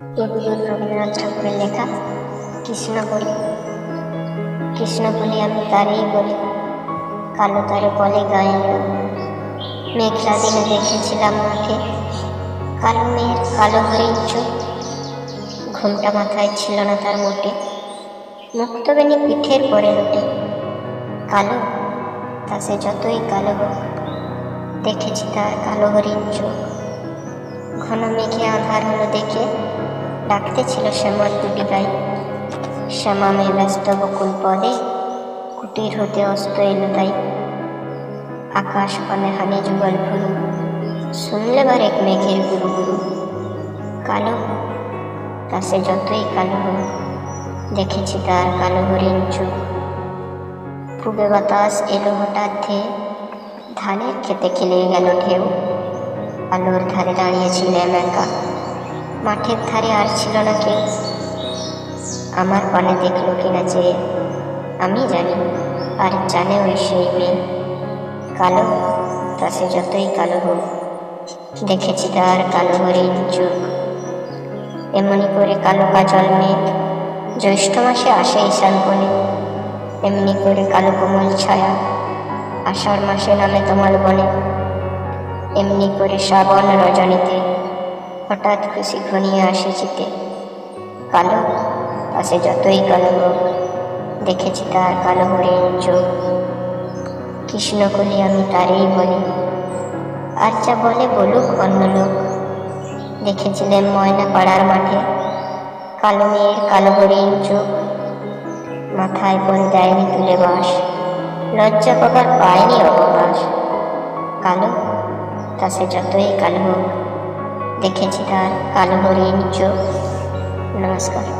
কবিগুরু রবীন্দ্রনাথ ঠাকুরের লেখা কৃষ্ণকলি কৃষ্ণকলি আমি তারই বলি, কালো তারে বলে লোক মেঘলা দিনে দেখেছিলাম মাঠে কালো মেয়ের কালো হরিণ চোখ। ঘুমটা মাথায় ছিল না তার মোটে, মুক্তবেণী পিঠের পরে লোটে কালো, তা সে যতই কালো হোক, দেখেছি তার কালো হরিণ চোখ। ঘন মেঘে আধার হলো দেখে ডাকতেছিল শ্যামল দুটি গাই শ্যামা মেয়ে ব্যস্ত বকুল পদে কুটির হতে অস্ত এলো তাই। আকাশ পানে হানি যুগল ভুরু শুনলে বার এক মেঘের গুরু গুরু। কালো তা সে যতই কালো হোক, দেখেছি তার কালো হরিণ চোখ পূবে বাতাস এলো হঠাৎ ধেয়ে ধানের খেতে খেলে গেল ঢেউ। আলোর ধারে দাঁড়িয়েছিলাম একা মাঠের ধারে আর ছিল না কেউ। আমার পানে দেখল কিনা যে আমি জানি, আর জানে ওই সেই মেয়ে। কালো, তা সে যতই কালো হোক, দেখেছি তার কালো হরিণ চোখ। এমনি করে কালো কাজল মেঘ, জ্যৈষ্ঠ মাসে আসে ঈশান কোণে এমনি করে কালো কোমল ছায়া, আষাঢ় মাসে নামে তোমার বনে। এমনি করে শ্রাবণ রজনীতে হঠাৎ খুশি ঘনিয়ে আসে চিতে কালো, পাশে যতই কালো হোক, দেখেছি তার কালো হরিণ চোখ। কৃষ্ণকলি আমি তারই বলি, আর যা বলে বলুক অন্য লোক। দেখেছিলেন ময়না পাড়ার মাঠে, কালো মেয়ের কালো হরিণ চোখ। মাথায় পরে দেয়নি তুলে বাস লজ্জা পাবার পায়নি অবকাশ। কালো তা সে যতই কালো হোক দেখেছি তার কালো হরিণ চোখ। নমস্কার।